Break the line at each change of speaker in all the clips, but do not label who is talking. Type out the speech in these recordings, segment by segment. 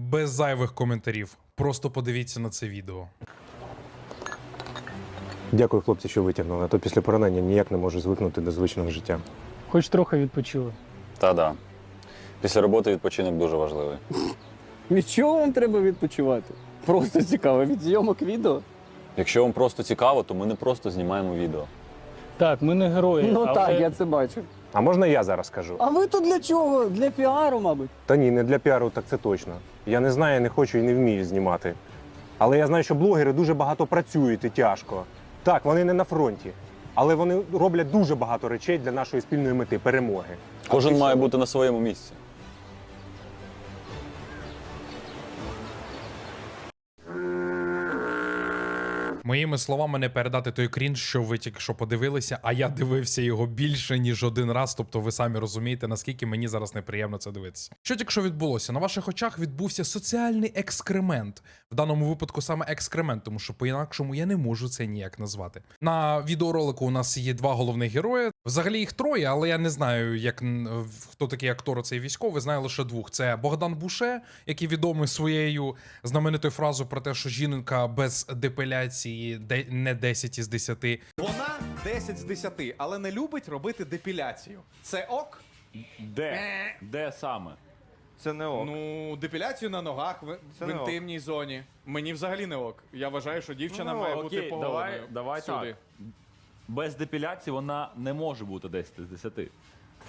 Без зайвих коментарів. Просто подивіться на це відео.
Дякую, хлопці, що витягнули. А то після поранення ніяк не можу звикнути до звичного життя.
Хоч трохи відпочили.
Та-да. Після роботи відпочинок дуже важливий.
Від чого вам треба відпочивати? Просто цікаво, від зйомок відео.
Якщо вам просто цікаво, то ми не просто знімаємо відео.
Так, ми не герої.
Ну
але
так, я це бачу.
А можна я зараз скажу?
А ви тут для чого? Для піару, мабуть.
Та ні, не для піару, так це точно. Я не знаю, не хочу і не вмію знімати. Але я знаю, що блогери дуже багато працюють і тяжко. Так, вони не на фронті, але вони роблять дуже багато речей для нашої спільної мети перемоги.
Кожен має бути на своєму місці.
Моїми словами не передати той крінж, що ви тільки що подивилися, а я дивився його більше ніж один раз. Тобто, ви самі розумієте, наскільки мені зараз неприємно це дивитися. Що тільки що відбулося? На ваших очах відбувся соціальний екскремент. В даному випадку саме екскремент, тому що по-інакшому я не можу це ніяк назвати. На відеоролику у нас є два головних герої. Взагалі їх троє, але я не знаю, як хто такий актор цей військовий. Знаю лише двох. Це Богдан Буше, який відомий своєю знаменитою фразою про те, що жінка без депиляції де- не 10 із 10.
Вона 10 з 10, але не любить робити депіляцію. Це ок?
Де? Де саме?
Це не ок.
Ну, депіляцію на ногах в,
Це
в
не ок.
інтимній зоні. Мені взагалі не ок. Я вважаю, що дівчина
Ну,
має
окей,
бути поголеною.
давай, давай так. Без депіляції вона не може бути 10 з 10.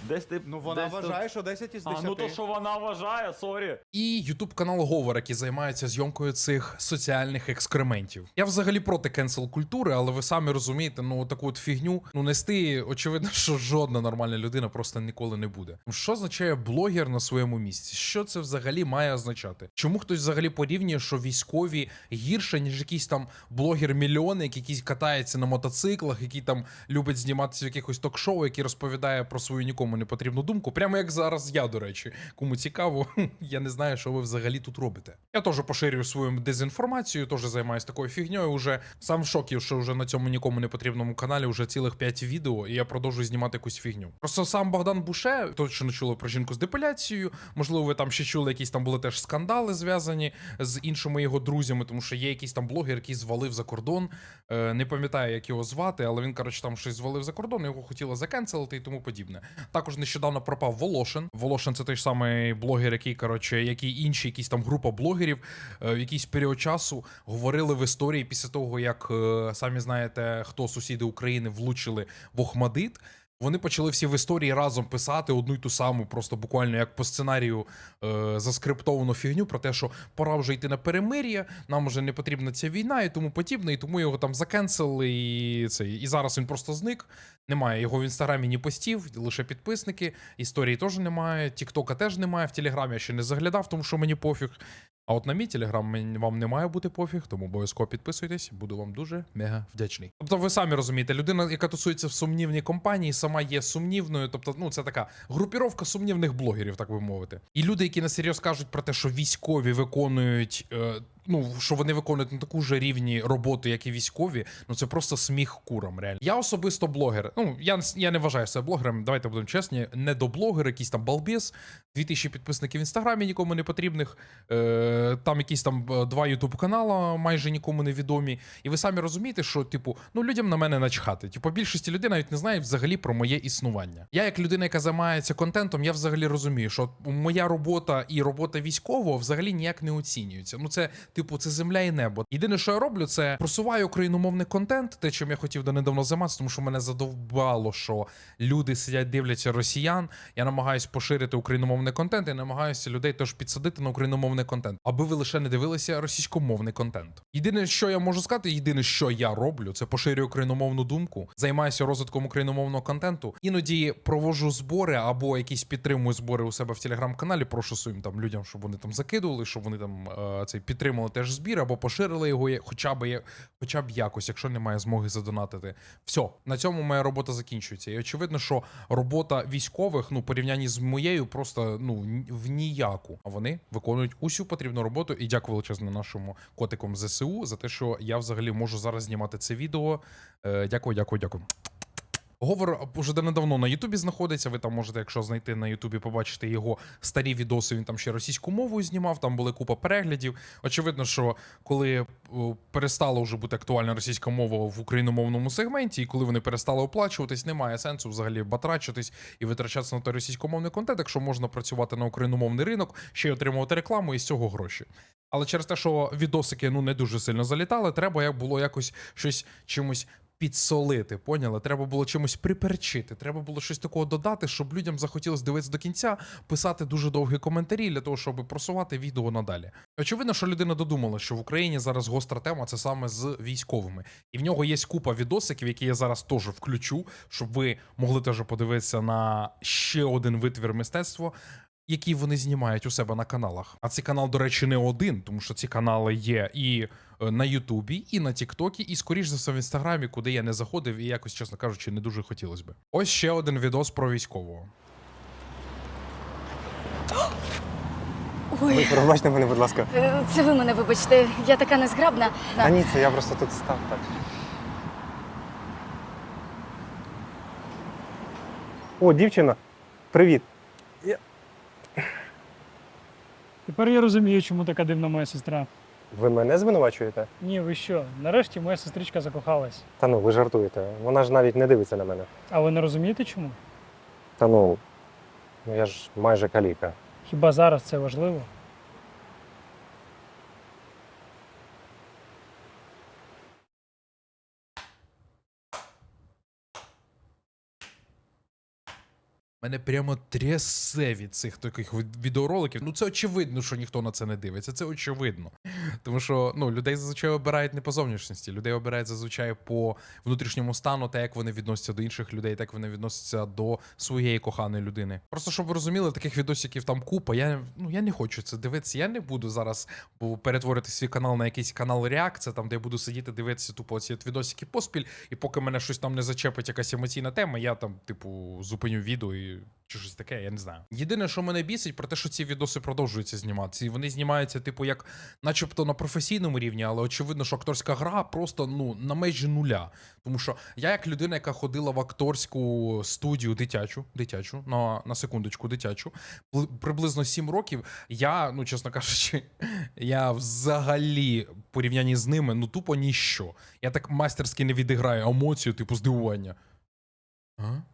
Десь ти.
Ну вона
десь
вважає, що 10 із 10.
А, ну то що вона вважає, сорі.
І ютуб канал Говор, який займається зйомкою цих соціальних екскрементів. Я взагалі проти кенсел культури, але ви самі розумієте, ну таку от фігню ну нести, очевидно, що жодна нормальна людина просто ніколи не буде. Ну, Що означає блогер на своєму місці? Що це взагалі має означати? Чому хтось взагалі порівнює, що військові гірше, ніж якийсь там блогер-мільйонник, який катається на мотоциклах, який там любить зніматися в якихось ток-шоу, який розповідає про свою нікому не потрібну думку. Прямо як зараз я, до речі. Кому цікаво, я не знаю, що ви взагалі тут робите. Я теж поширюю свою дезінформацію, теж займаюся такою фігньою. Уже сам в шокі, що вже на цьому нікому не потрібному каналі вже цілих 5 відео, і я продовжую знімати якусь фігню. Просто сам Богдан Буше, точно чули про жінку з депиляцією. Можливо, ви там ще чули, якісь там були теж скандали зв'язані з іншими його друзями, тому що є якийсь там блогер, який звалив за кордон. Е, не пам'ятаю, як його звати, але він, коротше, там щось звалив за кордон, його хотіли закенселити і тому подібне. Також нещодавно пропав Волошин. Волошин це той самий блогер, який, коротше, як і інші, якісь там група блогерів е, в якийсь період часу говорили в історії після того, як е, самі знаєте, хто сусіди України влучили в Охмадит. Вони почали всі в історії разом писати одну й ту саму, просто буквально як по сценарію е, заскриптовану фігню про те, що пора вже йти на перемир'я, нам вже не потрібна ця війна і тому подібне, і тому його там закенсили. І це і зараз він просто зник. Немає його в інстаграмі ні постів, лише підписники. Історії теж немає. Тіктока теж немає. В Телеграмі я ще не заглядав, тому що мені пофіг. А от на мій телеграм вам не має бути пофіг, тому обов'язково підписуйтесь, буду вам дуже мега вдячний. Тобто, ви самі розумієте, людина, яка тусується в сумнівній компанії, сама є сумнівною. Тобто, ну це така групіровка сумнівних блогерів, так би мовити. І люди, які на серйоз кажуть про те, що військові виконують. Е, Ну, що вони виконують на таку ж рівні роботу, як і військові, ну це просто сміх курам. Реально. Я особисто блогер. Ну я, я не вважаю себе блогером. Давайте будемо чесні. Не до блогер, якийсь там балбіс, 2000 підписників в інстаграмі нікому не потрібних. Е, там якісь там е, два ютуб канала, майже нікому не відомі. І ви самі розумієте, що типу, ну людям на мене начхати. Типу, більшості людей навіть не знають взагалі про моє існування. Я, як людина, яка займається контентом, я взагалі розумію, що моя робота і робота військового взагалі ніяк не оцінюються. Ну це, типу, це земля і небо. Єдине, що я роблю, це просуваю україномовний контент, те, чим я хотів донедавно займатися, тому що мене задовбало, що люди сидять, дивляться росіян. Я намагаюся поширити україномовний контент і намагаюся людей теж підсадити на україномовний контент, аби ви лише не дивилися російськомовний контент. Єдине, що я можу сказати, єдине, що я роблю, це поширюю україномовну думку, займаюся розвитком україномовного контенту. Іноді провожу збори або якісь підтримую збори у себе в телеграм-каналі. Прошу своїм там людям, щоб вони там закидували, щоб вони там е, цей підтримали теж збір або поширили його, хоча б хоча б якось, якщо немає змоги задонатити. Все, на цьому моя робота закінчується. І очевидно, що робота військових, ну, порівнянні з моєю, просто ну в ніяку. А вони виконують усю потрібну роботу. І дякую величезно нашому котикам ЗСУ за те, що я взагалі можу зараз знімати це відео. Е, дякую, дякую, дякую. Говор уже давно на Ютубі знаходиться. Ви там можете, якщо знайти на Ютубі, побачити його старі відоси. Він там ще російську мовою знімав, там були купа переглядів. Очевидно, що коли перестала вже бути актуальна російська мова в україномовному сегменті, і коли вони перестали оплачуватись, немає сенсу взагалі батрачитись і витрачатися на той російськомовний контент, якщо можна працювати на україномовний ринок, ще й отримувати рекламу і з цього гроші. Але через те, що відосики ну не дуже сильно залітали, треба як було якось щось чимось підсолити. Поняли? Треба було чимось приперчити. Треба було щось такого додати, щоб людям захотілося дивитися до кінця, писати дуже довгі коментарі для того, щоб просувати відео надалі. Очевидно, що людина додумала, що в Україні зараз гостра тема це саме з військовими, і в нього є купа відосиків, які я зараз теж включу, щоб ви могли теж подивитися на ще один витвір мистецтва які вони знімають у себе на каналах. А цей канал, до речі, не один, тому що ці канали є і е, на Ютубі, і на Тіктокі, і скоріш за все в інстаграмі, куди я не заходив, і якось, чесно кажучи, не дуже хотілося би. Ось ще один відос про військового.
Ви
Ой,
пробачте мене, будь ласка.
е, це ви мене вибачте, я така незграбна.
А ні, це я просто тут став так. О, дівчина, привіт.
Тепер я розумію, чому така дивна моя сестра.
Ви мене звинувачуєте?
Ні, ви що? Нарешті моя сестричка закохалась.
Та ну, ви жартуєте. Вона ж навіть не дивиться на мене.
А ви не розумієте чому?
Та ну, ну я ж майже каліка.
Хіба зараз це важливо?
Мене прямо трясе від цих таких від- відеороликів. Ну це очевидно, що ніхто на це не дивиться. Це очевидно. Тому що ну, людей зазвичай обирають не по зовнішності, людей обирають зазвичай по внутрішньому стану, та як вони відносяться до інших людей, так вони відносяться до своєї коханої людини. Просто щоб ви розуміли, таких відосиків там купа. Я ну я не хочу це дивитися. Я не буду зараз перетворити свій канал на якийсь канал реакція, там де я буду сидіти дивитися тупо ці відосики поспіль, і поки мене щось там не зачепить якась емоційна тема, я там, типу, зупиню відео і чи щось таке, я не знаю. Єдине, що мене бісить, про те, що ці відоси продовжуються зніматися. І вони знімаються, типу, як, начебто, на професійному рівні, але очевидно, що акторська гра просто ну на межі нуля. Тому що я, як людина, яка ходила в акторську студію дитячу, дитячу, на, на секундочку, дитячу, приблизно 7 років, я, ну чесно кажучи, я взагалі порівнянні з ними, ну тупо ніщо. Я так майстерськи не відіграю емоцію, типу, здивування. А?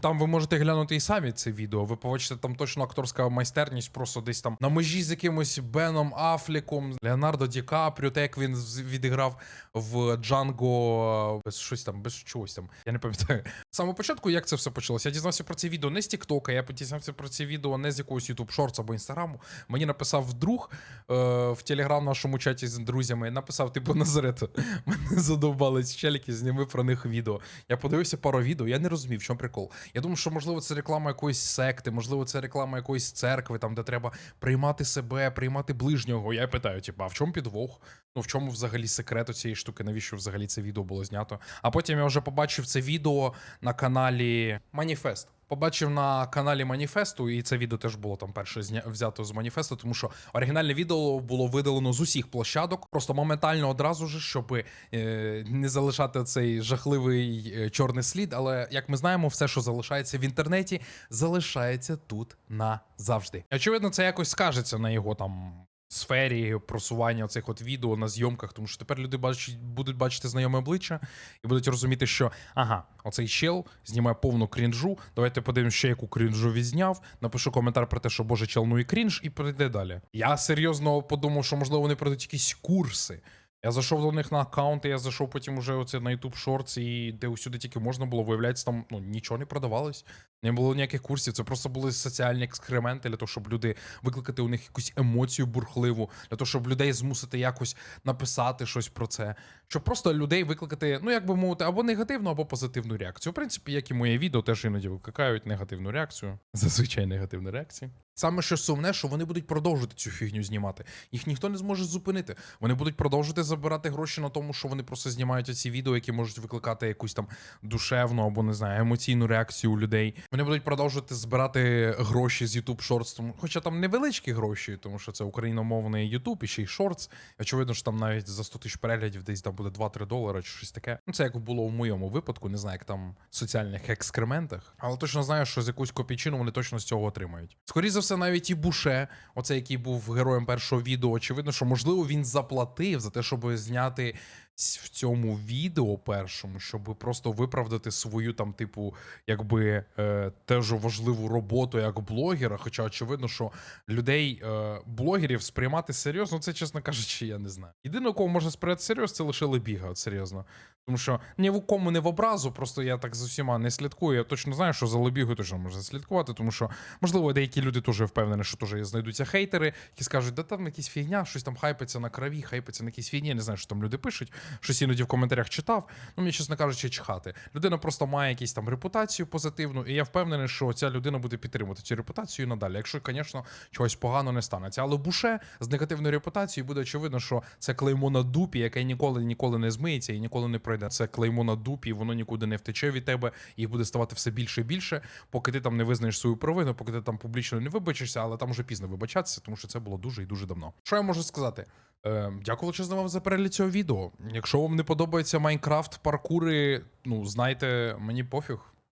Там ви можете глянути і самі це відео. Ви побачите там точно акторська майстерність, просто десь там на межі з якимось Беном Афліком, Леонардо Ді Капріо, те, як він відіграв в Джанго без щось там, без чогось там. Я не пам'ятаю. Самого початку, як це все почалося? Я дізнався про це відео не з Тіктока, я дізнався про це відео не з якогось YouTube Shorts або інстаграму. Мені написав друг е, в телеграм нашому чаті з друзями. Написав, типу, Назарето, мене задовбались челіки, зніми про них відео. Я подивився пару відео, я не розумів, в чому прикол. Я думаю, що можливо це реклама якоїсь секти, можливо, це реклама якоїсь церкви, там де треба приймати себе, приймати ближнього. Я питаю, типу, а в чому підвох? Ну в чому взагалі секрет у цієї штуки? Навіщо взагалі це відео було знято? А потім я вже побачив це відео на каналі Маніфест. Побачив на каналі Маніфесту, і це відео теж було там перше зня... взято з маніфесту, тому що оригінальне відео було видалено з усіх площадок, просто моментально одразу ж, щоб е, не залишати цей жахливий е, чорний слід. Але як ми знаємо, все, що залишається в інтернеті, залишається тут назавжди. Очевидно, це якось скажеться на його там. Сфері просування цих от відео на зйомках, тому що тепер люди бачать, будуть бачити знайоме обличчя і будуть розуміти, що ага, оцей чел знімає повну крінжу. Давайте подивимося, ще яку крінжу відзняв. Напишу коментар про те, що боже чел, ну і крінж, і прийде далі. Я серйозно подумав, що можливо вони пройдуть якісь курси. Я зайшов до них на аккаунти, я зайшов потім уже оце на YouTube Shorts, і де усюди тільки можна було, виявляється, там ну, нічого не продавалось. Не було ніяких курсів. Це просто були соціальні експерименти для того, щоб люди викликати у них якусь емоцію бурхливу, для того, щоб людей змусити якось написати щось про це. Щоб просто людей викликати, ну як би мовити, або негативну, або позитивну реакцію. В принципі, як і моє відео, теж іноді викликають негативну реакцію. Зазвичай негативну реакцію. Саме що сумне, що вони будуть продовжувати цю фігню знімати. Їх ніхто не зможе зупинити. Вони будуть продовжувати забирати гроші на тому, що вони просто знімають оці відео, які можуть викликати якусь там душевну або не знаю, емоційну реакцію у людей. Вони будуть продовжувати збирати гроші з YouTube Shorts, хоча там невеличкі гроші, тому що це україномовний YouTube і ще й Shorts. Очевидно, що там навіть за 100 тисяч переглядів десь там буде 2-3 долари чи щось таке. Ну, це як було в моєму випадку, не знаю, як там в соціальних екскрементах. Але точно знаю, що з якусь копійчину вони точно з цього отримають. Скоріше за все, навіть і Буше, оцей, який був героєм першого відео, очевидно, що можливо він заплатив за те, щоб зняти в цьому відео першому, щоб просто виправдати свою там, типу, якби е, теж важливу роботу як блогера. Хоча очевидно, що людей, е, блогерів сприймати серйозно, це чесно кажучи, я не знаю. Єдине, кого можна сприйняти серйозно, це лише Лебіга, от серйозно. Тому що ні в кому не в образу, просто я так з усіма не слідкую. Я точно знаю, що за Лебігою точно можна слідкувати, тому що, можливо, деякі люди теж впевнені, що теж знайдуться хейтери, які скажуть, да там якісь фігня, щось там хайпиться на крові, хайпиться на якісь фігні. Я не знаю, що там люди пишуть. Щось іноді в коментарях читав. Ну, мені, чесно кажучи, чхати. Людина просто має якусь там репутацію позитивну, і я впевнений, що ця людина буде підтримувати цю репутацію надалі. Якщо, звісно, чогось погано не станеться. Але Буше з негативною репутацією буде очевидно, що це клеймо на дупі, яке ніколи ніколи не змиється і ніколи не пройде. Це клеймо на дупі, воно нікуди не втече від тебе, і буде ставати все більше і більше, поки ти там не визнаєш свою провину, поки ти там публічно не вибачишся, але там вже пізно вибачатися, тому що це було дуже і дуже давно. Що я можу сказати? Е, дякую величезно вам за перегляд цього відео. Якщо вам не подобається Майнкрафт, паркури, ну знайте, мені пофіг.